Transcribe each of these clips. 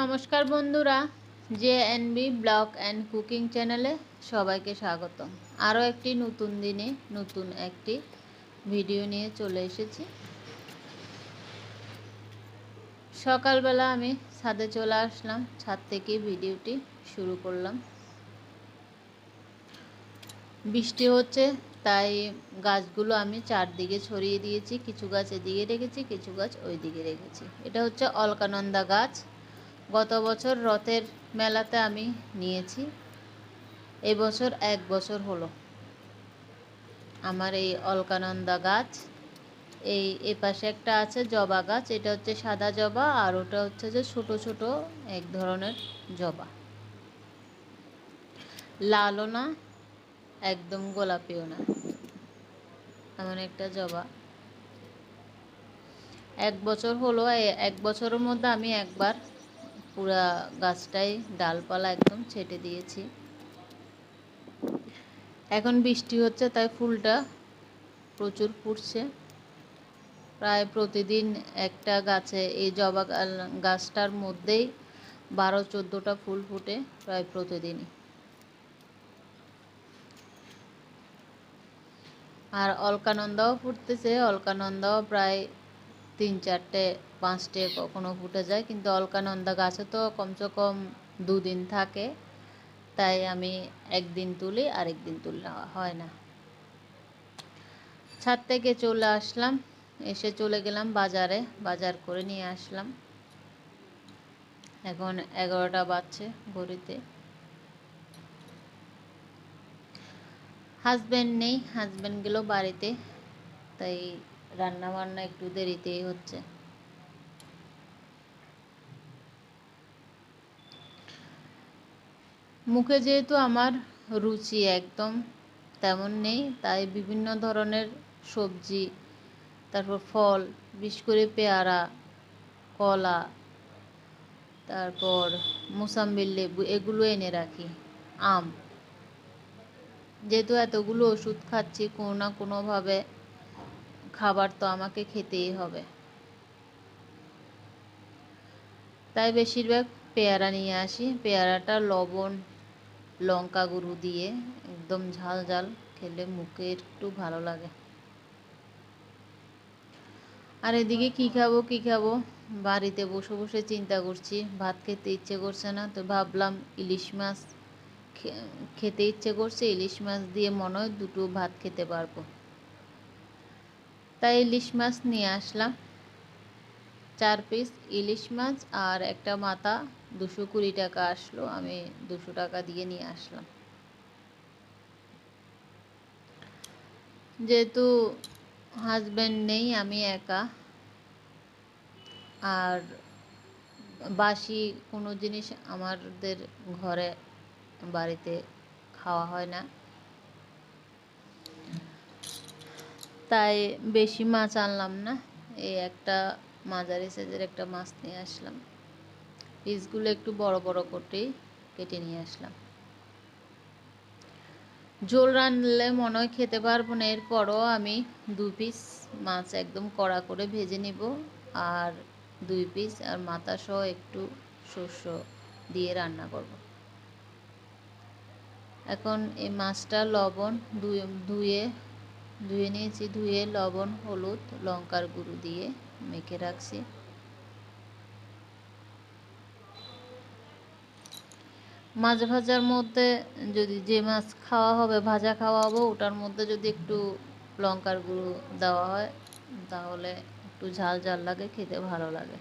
নমস্কার বন্ধুরা, J N B blog and cooking চ্যানেলে সবাইকে স্বাগত আরও একটি নতুন দিনে নতুন একটি ভিডিও নিয়ে চলে এসেছি। সকালবেলা আমি ছাদে চলে আসলাম, ছাদ থেকে ভিডিওটি শুরু করলাম। বৃষ্টি হচ্ছে, তাই গাছগুলো আমি চারদিকে ছড়িয়ে দিয়েছি, কিছু গাছ এদিকে রেখেছি, কিছু গাছ ওই দিকে রেখেছি। এটা হচ্ছে অলকানন্দা গাছ। গত বছর রথের মেলাতে আমি নিয়েছি। এবছর এক বছর হলো। আমার এই অলকানন্দা গাছ, এই এ পাশে একটা আছে জবা গাছ, এটা হচ্ছে সাদা জবা আর ওটা হচ্ছে যে ছোট ছোট এক ধরনের জবা। লালও না, একদম গোলাপিও না, এমন একটা জবা। এক বছর হলো এক বছরের মধ্যে আমি একবার পুরা গাছটাই ডালপালা একদম ছেটে দিয়েছি। এখন বৃষ্টি হচ্ছে, তাই ফুলটা প্রচুর ফুটছে। প্রায় প্রতিদিন একটা গাছে, এই জবা গাছটার মধ্যেই বারো চোদ্দোটা ফুল ফুটে প্রায় প্রতিদিনই। আর অলকানন্দাও ফুটতেছে, অলকানন্দাও প্রায় তিন চারটে, পাঁচটে কখনো ফুটে যায়। কিন্তু অলকানন্দা গাছে তো কমসে কম দুদিন থাকে। তাই আমি একদিন তুলি আরেক দিন তুললে হয় না। ছাদ থেকে চলে আসলাম। এসে চলে গেলাম বাজারে। বাজার করে নিয়ে আসলাম। এখন এগারোটা বাজছে ঘড়িতে। হাজব্যান্ড নেই। হাজব্যান্ড গেল বাড়িতে। তাই রান্না বান্না একটু দেরিতেই হচ্ছে। মুখে যেহেতু আমার রুচি একদম তেমন নেই, তাই বিভিন্ন ধরনের সবজি, তারপর ফল, বিশেষ করে পেয়ারা, কলা, তারপর মোসাম্বির লেবু, এগুলো এনে রাখি। আম। যেহেতু এতগুলো ওষুধ খাচ্ছি, কোনো না কোনোভাবে খাবার তো আমাকে খেতেই হবে। তাই বেশিরভাগ পেয়ারা নিয়ে আসি। পেয়ারাটা, লবণ, লঙ্কা গুঁড়ো দিয়ে একদম ঝাল ঝাল খেলে মুখে একটু ভালো লাগে। আর এদিকে কী খাব কী খাব? বাড়িতে বসে বসে চিন্তা করছি। ভাত খেতে ইচ্ছে করছে না, তো ভাবলাম ইলিশ মাছ খেতে ইচ্ছে করছে। ইলিশ মাছ দিয়ে মনে হয় দুটো ভাত খেতে পারব। তাই ইলিশ মাছ নিয়ে আসলাম। চার পিস ইলিশ মাছ আর একটা মাথা দুশো কুড়ি টাকা আসলো, আমি দুশো টাকা দিয়ে নিয়ে আসলাম। যেহেতু হাজব্যান্ড নেই, আমি একা। আর বাসি কোনো জিনিস আমাদের ঘরে বাড়িতে খাওয়া হয় না। তাই বেশি মাছ আনলাম না। এই একটা মাঝারি সাইজের একটা মাছ নিয়ে আসলাম। পিসগুলো একটু বড় বড় করতেই কেটে নিয়ে আসলাম। ঝোল রানলে মনে হয় খেতে পারব না, এরপরও আমি দু পিস মাছ একদম কড়া করে ভেজে নিব আর দুই পিস আর মাথা সহ একটু শস্য দিয়ে রান্না করব। এখন এই মাছটা লবণ ধুয়ে ধুয়ে নিয়েছি, ধুয়ে লবণ, হলুদ, লঙ্কার গুঁড়ো দিয়ে মেখে রাখছি। মাছ ভাজার মধ্যে যদি যে মাছ খাওয়া হবে, ভাজা খাওয়া হবে ওটার মধ্যে যদি একটু লঙ্কার গুঁড়ো দেওয়া হয়, তাহলে একটু ঝাল ঝাল লাগে, খেতে ভালো লাগে।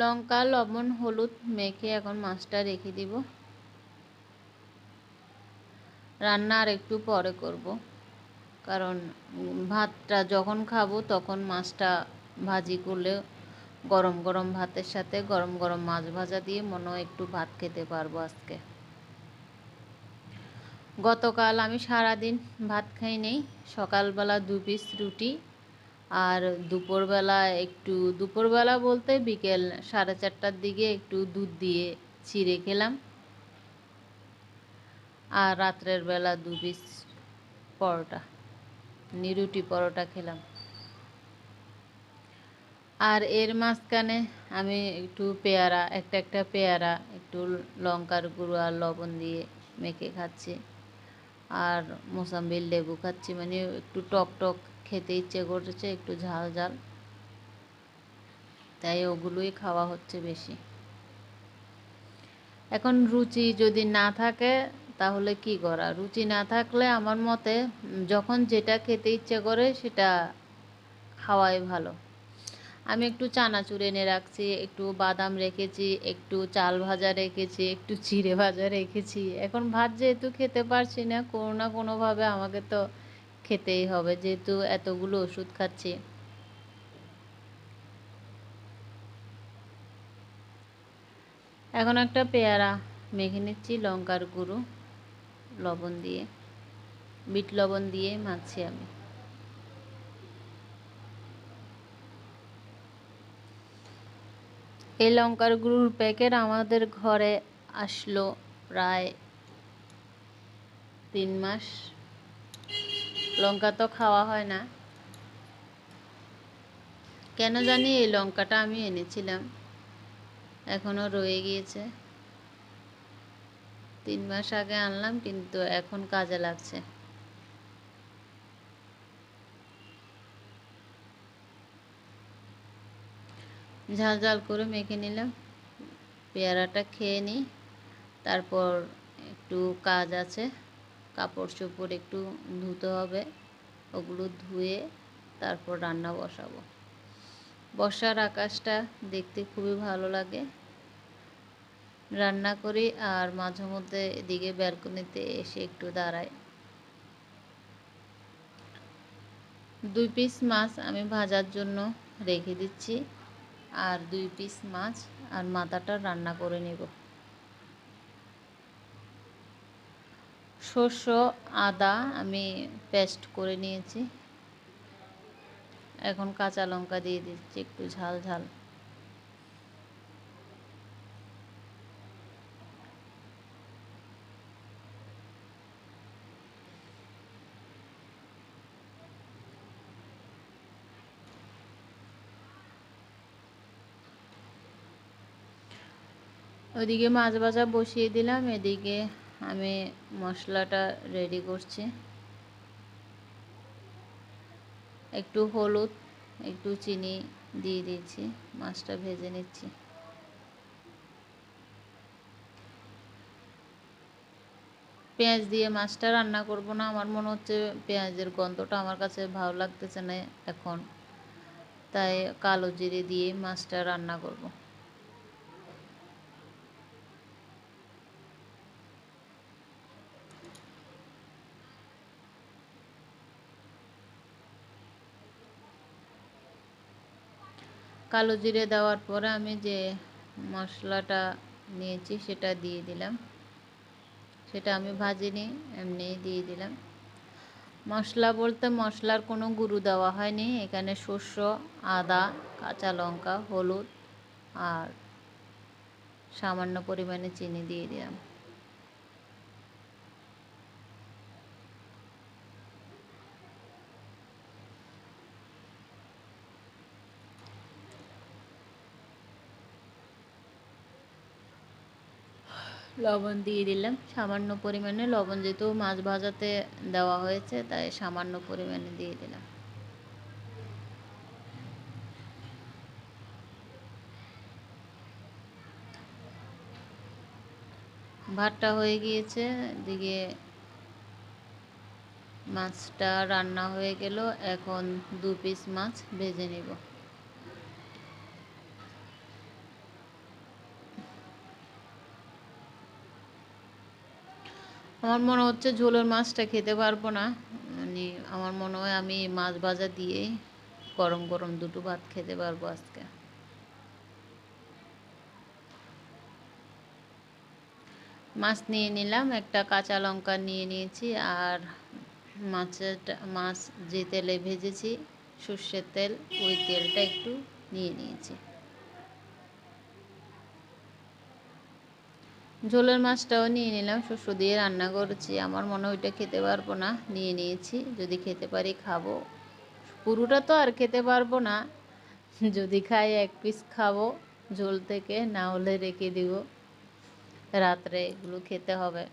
লঙ্কা, লবণ, হলুদ মেখে এখন মাছটা রেখে দিব। রান্না আর একটু পরে করব, কারণ ভাতটা যখন খাব তখন মাছটা ভাজি করলে গরম গরম ভাতের সাথে গরম গরম মাছ ভাজা দিয়ে মনে হয় একটু ভাত খেতে পারব আজকে। গতকাল আমি সারাদিন ভাত খাই নেই সকালবেলা দু পিস রুটি আর দুপুরবেলা একটু, দুপুরবেলা বলতে বিকেল সাড়ে চারটার দিকে একটু দুধ দিয়ে চিড়ে খেলাম। আর রাত্রের বেলা দু পিস পরোটা, নিরুটি পরোটা খেলাম। আর এর মাঝখানে আমি একটু পেয়ারা, একটা একটা পেয়ারা, একটু লঙ্কার গুঁড়ো আর লবণ দিয়ে মেখে খাচ্ছি। আর মোসাম্বির লেবু খাচ্ছি মানে একটু টক টক খেতে ইচ্ছে করছে একটু ঝাল ঝাল। তাই ওগুলোই খাওয়া হচ্ছে বেশি। এখন রুচি যদি না থাকে, তাহলে কি করা? রুচি না থাকলে আমার মতে, যখন যেটা খেতে ইচ্ছে করে সেটা খাওয়াই ভালো। আমি একটু চানাচুর এনে রাখছি, একটু বাদাম রেখেছি, একটু চাল ভাজা রেখেছি, একটু চিড়ে ভাজা রেখেছি। এখন ভাত যেহেতু খেতে পারছি না, কোনো না কোনোভাবে আমাকে তো খেতেই হবে, যেহেতু এতগুলো ওষুধ খাচ্ছি। এখন একটা পেয়ারা, মেখে নিচ্ছি লঙ্কার গুঁড়ো, লবণ দিয়ে, বিট লবণ দিয়ে মাখছি আমি। এই লঙ্কার গুঁড়োর প্যাকেট আমাদের ঘরে আসলো প্রায় তিন মাস। লঙ্কা তো খাওয়া হয় না। কেন জানি এই লঙ্কাটা আমি এনেছিলাম। এখনও রয়ে গিয়েছে। তিন মাস আগে আনলাম, কিন্তু এখন কাজে লাগছে। ঝাল ঝাল করে মেখে নিলাম। পেয়ারাটা খেয়ে নিই। তারপর একটু কাজ আছে। কাপড় চোপড় একটু ধুতে হবে। ওগুলো ধুয়ে তারপর রান্না বসাবো। বর্ষার আকাশটা দেখতে খুবই ভালো লাগে। রান্না করি আর মাঝে মধ্যে এদিকে ব্যালকনিতে এসে একটু দাঁড়াই। দুই পিস মাছ আমি ভাজার জন্য রেখে দিচ্ছি। আর দুই পিস মাছ আর মাথাটা রান্না করে নেব। শস্য, আদা আমি পেস্ট করে নিয়েছি। এখন কাঁচা লঙ্কা দিয়ে দিচ্ছি একটু ঝাল ঝাল। ওইদিকে মাছ ভাজা বসিয়ে দিলাম, এদিকে আমি মশলাটা রেডি করছি। একটু হলুদ, একটু চিনি দিয়ে দিয়েছি মাছটা ভেজে নিচ্ছি। পেঁয়াজ দিয়ে মাছটা রান্না করব না, আমার মনে হচ্ছে পেঁয়াজের গন্ধটা আমার কাছে ভালো লাগতেছে না এখন। তাই কালো জিরে দিয়ে মাছটা রান্না করব। কালো জিরে দেওয়ার পরে আমি যে মশলাটা নিয়েছি সেটা দিয়ে দিলাম। সেটা আমি ভাজিনি, এমনিই দিয়ে দিলাম। মশলা বলতে মশলার কোনো গুঁড়ো দেওয়া হয়নি। এখানে শস্য আদা, কাঁচা লঙ্কা, হলুদ আর সামান্য পরিমাণে চিনি দিয়ে দিলাম। লবণ দিয়ে দিলাম। সামান্য পরিমাণে লবণ যেহেতু মাছ ভাজাতে দেওয়া হয়েছে, তাই সামান্য পরিমাণে দিয়ে দিলাম। ভাতটা হয়ে গিয়েছে দিকে মাছটা রান্না হয়ে গেল। এখন দু পিস মাছ ভেজে নেব। আমার মনে হচ্ছে ঝোলের মাছটা খেতে পারব না। মানে আমার মনে হয় আমি মাছ ভাজা দিয়ে গরম গরম দুটো ভাত খেতে পারব আজকে। মাছ নিয়ে নিলাম, একটা কাঁচা লঙ্কা নিয়ে নিয়েছি আর মাছের মাছ যে তেলে ভেজেছি সর্ষের তেল, ওই তেলটা একটু নিয়ে নিয়েছি। ঝোলের মাছটাও নিয়ে নিলাম। শস্য দিয়ে রান্না করছি। আমার মনে ওইটা খেতে পারব না। নিয়ে নিয়েছি। যদি খেতে পারি খাব। পুরোটা তো আর খেতে পারব না। যদি খাই এক পিস খাব। ঝোল থেকে না হলে রেখে দিব। রাত্রে এগুলো খেতে হবে।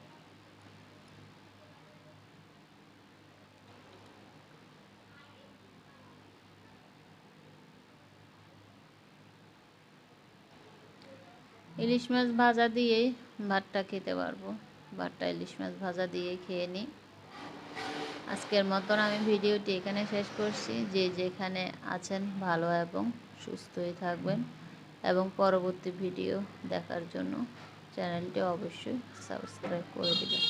ইলিশ মাছ ভাজা দিয়েই ভাতটা খেতে পারব। ভাতটা ইলিশ মাছ ভাজা দিয়ে খেয়ে নিই। আজকের মতন আমি ভিডিওটি এখানে শেষ করছি। যে যেখানে আছেন ভালো এবং সুস্থই থাকবেন এবং পরবর্তী ভিডিও দেখার জন্য চ্যানেলটি অবশ্যই সাবস্ক্রাইব করে দেবেন।